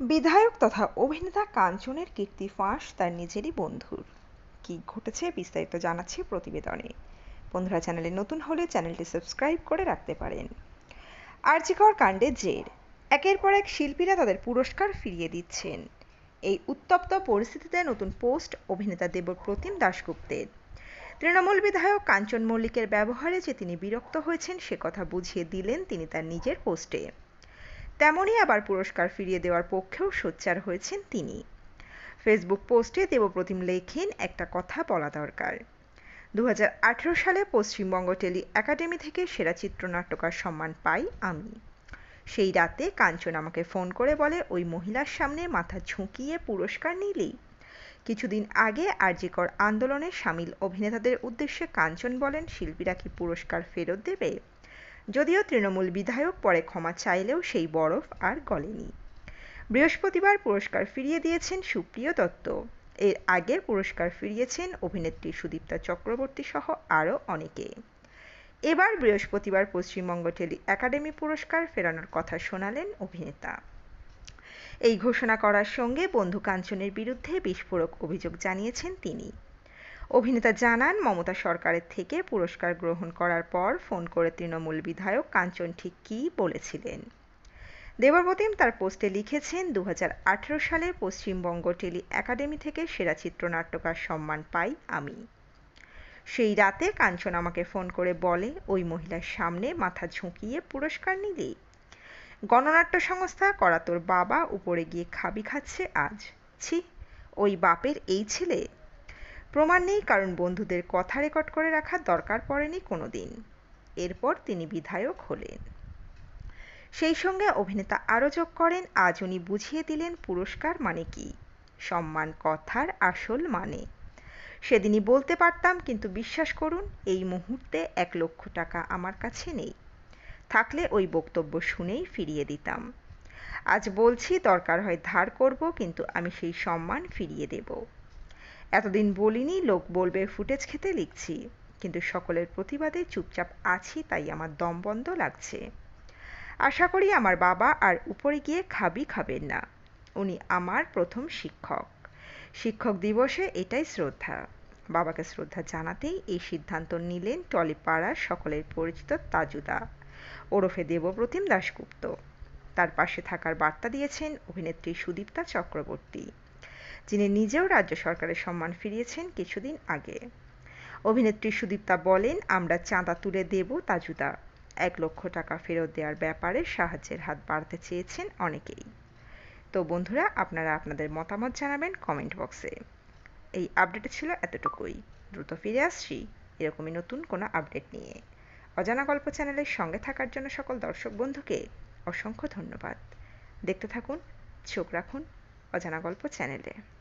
বিধায়ক তথা অভিনেতা কাঞ্চনের কীর্তি ফাঁস তার নিজেরই বন্ধুর। কি ঘটেছে বিস্তারিত জানাচ্ছি প্রতিবেদনে। বন্ধুরা, চ্যানেলে নতুন হলে চ্যানেলটি সাবস্ক্রাইব করে রাখতে পারেন। আর্যিকর কাণ্ডে জের। একের পর এক শিল্পীরা তাদের পুরস্কার ফিরিয়ে দিচ্ছেন। এই উত্তপ্ত পরিস্থিতিতে নতুন পোস্ট অভিনেতা দেবপ্রতিম দাশগুপ্তের। তৃণমূল বিধায়ক কাঞ্চন মল্লিকের ব্যবহারে যে তিনি বিরক্ত হয়েছেন সে কথা বুঝিয়ে দিলেন তিনি তার নিজের পোস্টে। তেমনই আবার পুরস্কার ফিরিয়ে দেওয়ার পক্ষেও সোচ্চার হয়েছেন তিনি। ফেসবুক পোস্টে দেবপ্রতিম লেখেন, একটা কথা বলা দরকার। দু হাজার আঠেরো সালে পশ্চিমবঙ্গ টেলি একাডেমি থেকে সেরা চিত্রনাট্যকার সম্মান পাই আমি। সেই রাতে কাঞ্চন আমাকে ফোন করে বলে, ওই মহিলার সামনে মাথা ঝুঁকিয়ে পুরস্কার নিলেই কিছুদিন আগে আরজিকর আন্দোলনে সামিল অভিনেতাদের উদ্দেশ্যে কাঞ্চন বলেন, শিল্পীরা কি পুরস্কার ফেরত দেবে? যদিও তৃণমূল বিধায়ক পরে ক্ষমা চাইলেও সেই বরফ আর গলেনি। বৃহস্পতিবার পুরস্কার ফিরিয়ে দিয়েছেন সুপ্রিয় দত্ত। এর আগে পুরস্কার ফিরিয়েছেন অভিনেত্রী সুদীপ্তা চক্রবর্তী সহ আরও অনেকে। এবার বৃহস্পতিবার পশ্চিমবঙ্গ টেলি একাডেমি পুরস্কার ফেরানোর কথা শোনালেন অভিনেতা। এই ঘোষণা করার সঙ্গে বন্ধু কাঞ্চনের বিরুদ্ধে বিস্ফোরক অভিযোগ জানিয়েছেন তিনি। অভিনেতা জানান, মমতা সরকারের থেকে পুরস্কার গ্রহণ করার পর ফোন করে তৃণমূল বিধায়ক কাঞ্চন ঠিক কী বলেছিলেন? দেবপ্রতিম তার পোস্টে লিখেছেন দু হাজার আঠেরো সালে পশ্চিমবঙ্গ টেলি একাডেমি থেকে সেরা চিত্রনাট্যকার সম্মান পাই আমি। সেই রাতে কাঞ্চন আমাকে ফোন করে বলে, ওই মহিলার সামনে মাথা ঝুঁকিয়ে পুরস্কার নিলি? গণনাট্য সংস্থা করা তোর বাবা, উপরে গিয়ে খাবি খাচ্ছে আজ। ছি, ওই বাপের এই ছেলে? প্রমাণ নেই, কারণ বন্ধুদের কথা রেকর্ড করে রাখার দরকার পড়েনি কোনো দিন এরপর তিনি বিধায়ক হলেন। সেই সঙ্গে অভিনেতা আরও যোগ করেন, আজ উনি বুঝিয়ে দিলেন পুরস্কার মানে কি? সম্মান কথার আসল মানে। সেদিনই বলতে পারতাম, কিন্তু বিশ্বাস করুন, এই মুহূর্তে এক লক্ষ টাকা আমার কাছে নেই। থাকলে ওই বক্তব্য শুনেই ফিরিয়ে দিতাম। আজ বলছি, দরকার হয় ধার করব, কিন্তু আমি সেই সম্মান ফিরিয়ে দেব। এতদিন বলিনি, লোক বলবে ফুটেজ খেতে লিখছি। কিন্তু সকলের প্রতিবাদে চুপচাপ আছি, তাই আমার দম বন্ধ লাগছে। আশা করি আমার বাবা আর উপরে গিয়ে খাবি খাবেন না। উনি আমার প্রথম শিক্ষক। শিক্ষক দিবসে এটাই শ্রদ্ধা। বাবাকে শ্রদ্ধা জানাতেই এই সিদ্ধান্ত নিলেন টলিপাড়ার সকলের পরিচিত তাজুদা। ওরফে দেবপ্রতিম দাশগুপ্ত। তার পাশে থাকার বার্তা দিয়েছেন অভিনেত্রী সুদীপ্তা চক্রবর্তী। যিনি নিজেও রাজ্য সরকারের সম্মান ফিরিয়েছেন কিছুদিন আগে। অভিনেত্রী সুদীপ্তা বলেন, আমরা চাঁদা তুলে দেব তাজুদা এক লক্ষ টাকা ফেরত দেওয়ার ব্যাপারে সাহায্যের হাত বাড়তে চেয়েছেন অনেকেই। তো বন্ধুরা, আপনারা আপনাদের মতামত জানাবেন কমেন্ট বক্সে। এই আপডেটে ছিল এতটুকুই। দ্রুত ফিরে আসছি এরকমই নতুন কোনো আপডেট নিয়ে। অজানা গল্প চ্যানেলের সঙ্গে থাকার জন্য সকল দর্শক বন্ধুকে অসংখ্য ধন্যবাদ। দেখতে থাকুন, চোখ রাখুন অজানা গল্প চ্যানেলে।